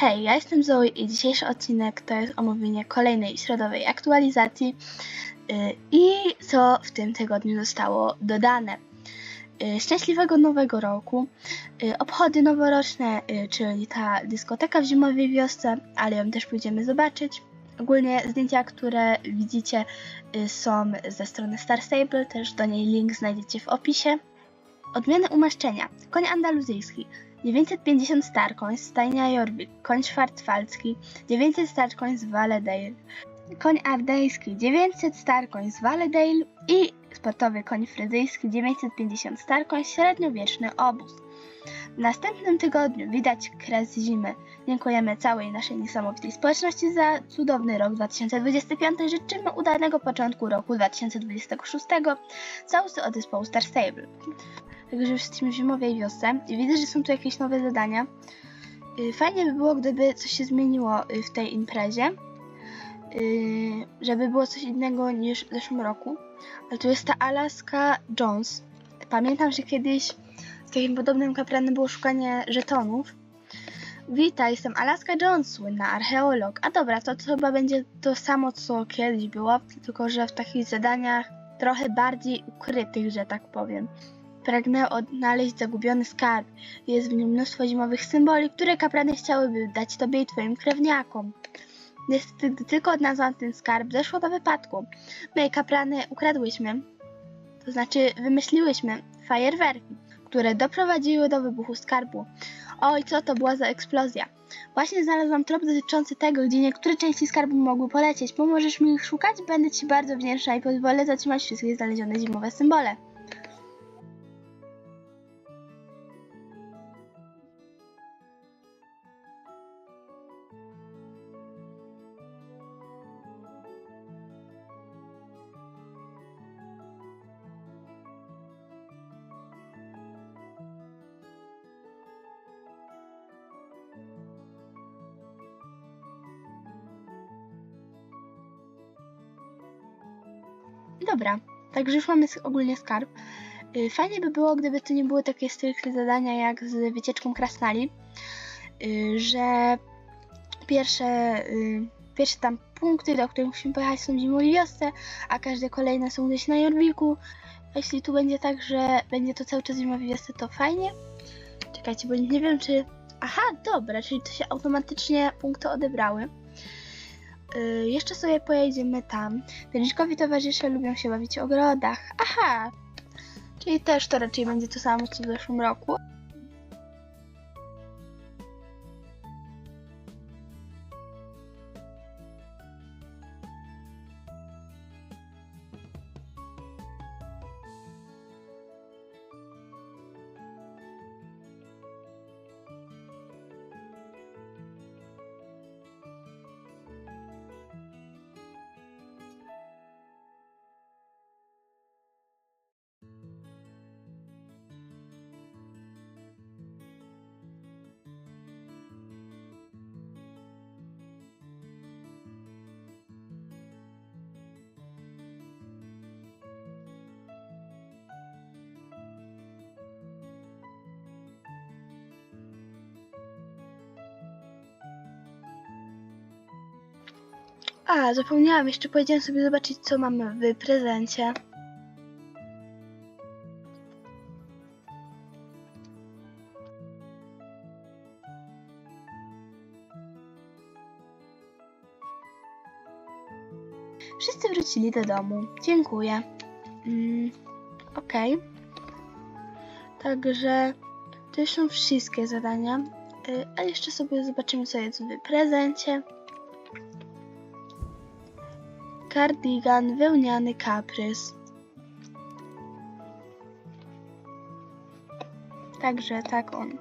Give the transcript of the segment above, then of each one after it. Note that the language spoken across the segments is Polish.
Hej, ja jestem Zoe i dzisiejszy odcinek to jest omówienie kolejnej środowej aktualizacji yy, i co w tym tygodniu zostało dodane. Yy, Szczęśliwego Nowego Roku, yy, obchody noworoczne, czyli ta dyskoteka w zimowej wiosce, ale ją też pójdziemy zobaczyć. Ogólnie zdjęcia, które widzicie są ze strony Star Stable, też do niej link znajdziecie w opisie. Odmiany umaszczenia. Koń andaluzyjski 950 starkoń z stajnia Jorvik, koń szwarcwaldzki 900 starkoń z Valedale, koń ardejski 900 starkoń z Valedale i sportowy koń fryzyjski 950 starkoń średniowieczny obóz. W następnym tygodniu widać kres zimy. Dziękujemy całej naszej niesamowitej społeczności za cudowny rok 2025. Życzymy udanego początku roku 2026. Całusy od zespołu Star Stable. Także już jesteśmy w zimowej wiosce i widzę, że są tu jakieś nowe zadania. Y, Fajnie by było, gdyby coś się zmieniło y, w tej imprezie, y, żeby było coś innego niż w zeszłym roku. Ale tu jest ta Alaska Jones. Pamiętam, że kiedyś takim podobnym kapranem było szukanie żetonów. Witaj, jestem Alaska Jones, słynna archeolog. A dobra, to, to chyba będzie to samo, co kiedyś było, tylko że w takich zadaniach trochę bardziej ukrytych, że tak powiem. Pragnę odnaleźć zagubiony skarb. Jest w nim mnóstwo zimowych symboli, które kaprany chciałyby dać tobie i twoim krewniakom. Niestety, gdy tylko odnalazłam ten skarb, doszło do wypadku. My, kaprany, ukradłyśmy, to znaczy wymyśliłyśmy fajerwerki, które doprowadziły do wybuchu skarbu. Oj, co to była za eksplozja? Właśnie znalazłam trop dotyczący tego, gdzie niektóre części skarbu mogły polecieć. Pomożesz mi ich szukać? Będę ci bardzo wdzięczna i pozwolę zatrzymać wszystkie znalezione zimowe symbole. Dobra, także już mamy ogólnie skarb. Y, Fajnie by było, gdyby to nie były takie stricte zadania jak z wycieczką krasnali, y, że pierwsze, y, pierwsze tam punkty, do których musimy pojechać są w zimowej wiosce, a każde kolejne są gdzieś na Jorwiku. A jeśli tu będzie tak, że będzie to cały czas zimowej wiosce, to fajnie. Czekajcie, bo nie wiem czy... Aha, dobra, czyli to się automatycznie punkty odebrały. Y, jeszcze sobie pojedziemy tam. Pielniczkowi towarzysze lubią się bawić w ogrodach. Aha! Czyli też to raczej będzie to samo co w zeszłym roku. A, zapomniałam, jeszcze pojedziemy sobie zobaczyć, co mamy w prezencie. Wszyscy wrócili do domu. Dziękuję. Mm, Okej. Także to już są wszystkie zadania. Y, A jeszcze sobie zobaczymy, co jest w prezencie. Kardigan wełniany kaprys. Także tak on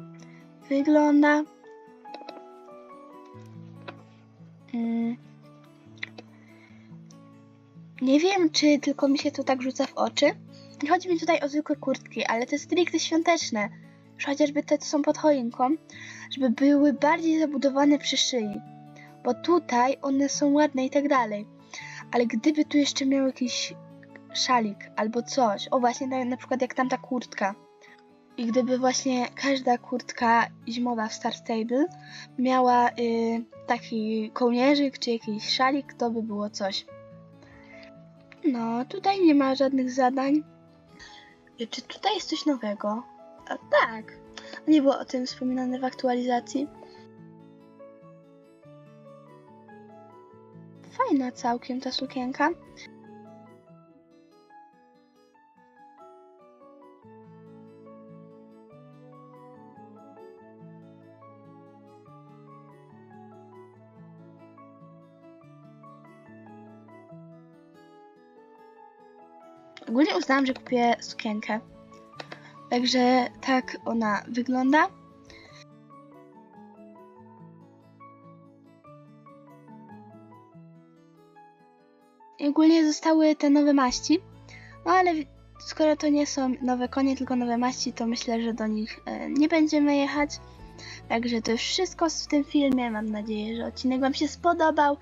wygląda. Mm. Nie wiem, czy tylko mi się to tak rzuca w oczy. Nie chodzi mi tutaj o zwykłe kurtki, ale te stricte świąteczne, już chociażby te, co są pod choinką, żeby były bardziej zabudowane przy szyi. Bo tutaj one są ładne i tak dalej. Ale gdyby tu jeszcze miał jakiś szalik albo coś, o właśnie na, na przykład jak tamta kurtka, I gdyby właśnie każda kurtka zimowa w Star Stable miała y, taki kołnierzyk czy jakiś szalik, to by było coś. No, tutaj nie ma żadnych zadań. Czy tutaj jest coś nowego? A, tak. Nie było o tym wspominane w aktualizacji. Fajna całkiem ta sukienka. Ogólnie uznałam, że kupię sukienkę. Także tak ona wygląda. Ogólnie zostały te nowe maści. No ale skoro to nie są nowe konie, tylko nowe maści, to myślę, że do nich e, nie będziemy jechać. Także to już wszystko w tym filmie. Mam nadzieję, że odcinek Wam się spodobał.